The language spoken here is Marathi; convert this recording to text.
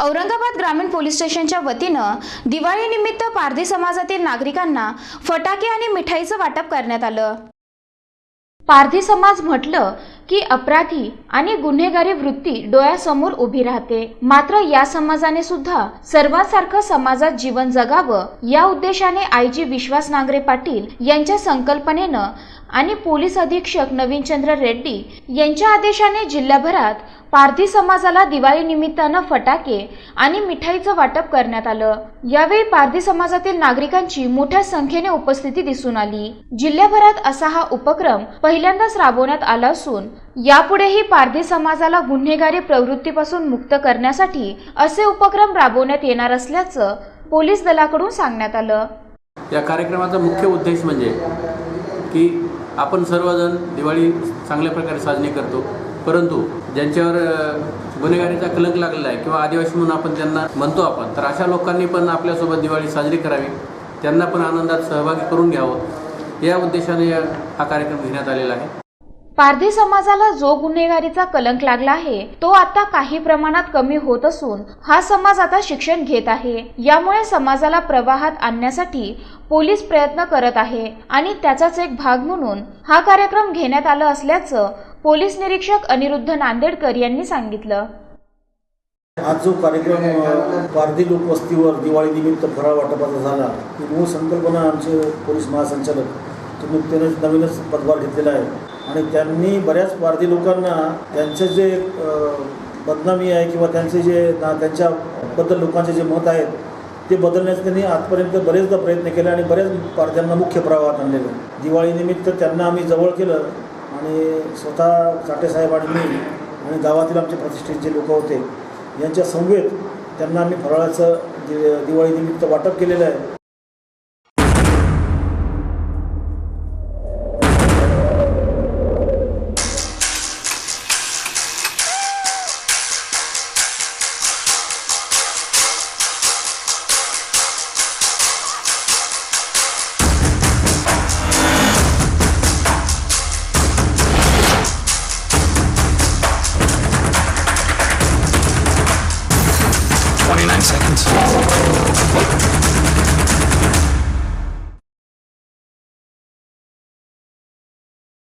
औरंगाबाद ग्रामीण पोलीस स्टेशनच्या वतीनं दिवाळीनिमित्त पारधी समाजातील नागरिकांना फटाके आणि मिठाईचं वाटप करण्यात आलं. पारधी समाज म्हटलं की अपराधी आणि गुन्हेगारी वृत्ती डोळ्यासमोर उभी राहते. मात्र या समाजाने सुद्धा सर्वांसारखं समाजात जीवन जगावं या उद्देशाने आयजी विश्वास नांगरे पाटील यांच्या संकल्पनेनं आणि पोलीस अधीक्षक नवीनचंद्र रेड्डी यांच्या आदेशाने जिल्ह्याभरात पारधी समाजाला दिवाळी निमित्तानं फटाके आणि मिठाईचं वाटप करण्यात आलं. यावेळी पारधी समाजातील नागरिकांची मोठ्या संख्येने उपस्थिती दिसून आली. जिल्ह्याभरात असा हा उपक्रम पहिल्यांदाच राबवण्यात आला असून यापुढेही पारधी समाजाला गुन्हेगारी प्रवृत्तीपासून मुक्त करण्यासाठी असे उपक्रम राबवण्यात येणार असल्याचं पोलीस दलाकडून सांगण्यात आलं. या कार्यक्रमाचा मुख्य उद्देश म्हणजे की आपण सर्वजण दिवाळी चांगल्या प्रकारे साजरी करतो. परंतु ज्यांच्यावर गुन्हेगारीचा कलंक लागलेला आहे किंवा आदिवासी म्हणून आपण त्यांना म्हणतो आपण तर अशा लोकांनी पण आपल्यासोबत दिवाळी साजरी करावी. त्यांना पण आनंदात सहभागी करून घ्यावं. या उद्देशाने हा कार्यक्रम घेण्यात आलेला आहे. पारधी समाजाला जो गुन्हेगारीचा कलंक लागला आहे तो आता काही प्रमाणात कमी होत असून हा समाज आता शिक्षण घेत आहे. यामुळे समाजाला प्रवाहात आणण्यासाठी पोलीस प्रयत्न करत आहे आणि त्याचाच एक भाग म्हणून हा कार्यक्रम घेण्यात आला असल्याचं पोलीस निरीक्षक अनिरुद्ध नांदेडकर यांनी सांगितलं. आज जो कार्यक्रम अ, पारधी लोकवस्तीवर दिवाळीनिमित्त फराळ वाटपाचा झाला ती मूळ संकल्पना आमचे पोलीस महासंचालक ते नवीनच पदभार घेतलेला आहे. आणि त्यांनी बऱ्याच पारधी लोकांना त्यांचे जे बदनामी आहे किंवा त्यांचे जे ना त्यांच्याबद्दल लोकांचे जे मत आहेत ते बदलण्याचे त्यांनी आजपर्यंत बरेचदा प्रयत्न केले आणि बऱ्याच पारध्यांना मुख्य प्रवाहात आणलेलं दिवाळीनिमित्त त्यांना आम्ही जवळ केलं आणि स्वतः साठेसाहेब आणि मी आणि गावातील आमचे प्रतिष्ठित जे लोक होते यांच्या समवेत त्यांना आम्ही फराळाचं दि दिवाळीनिमित्त वाटप केलेलं आहे. 29 seconds.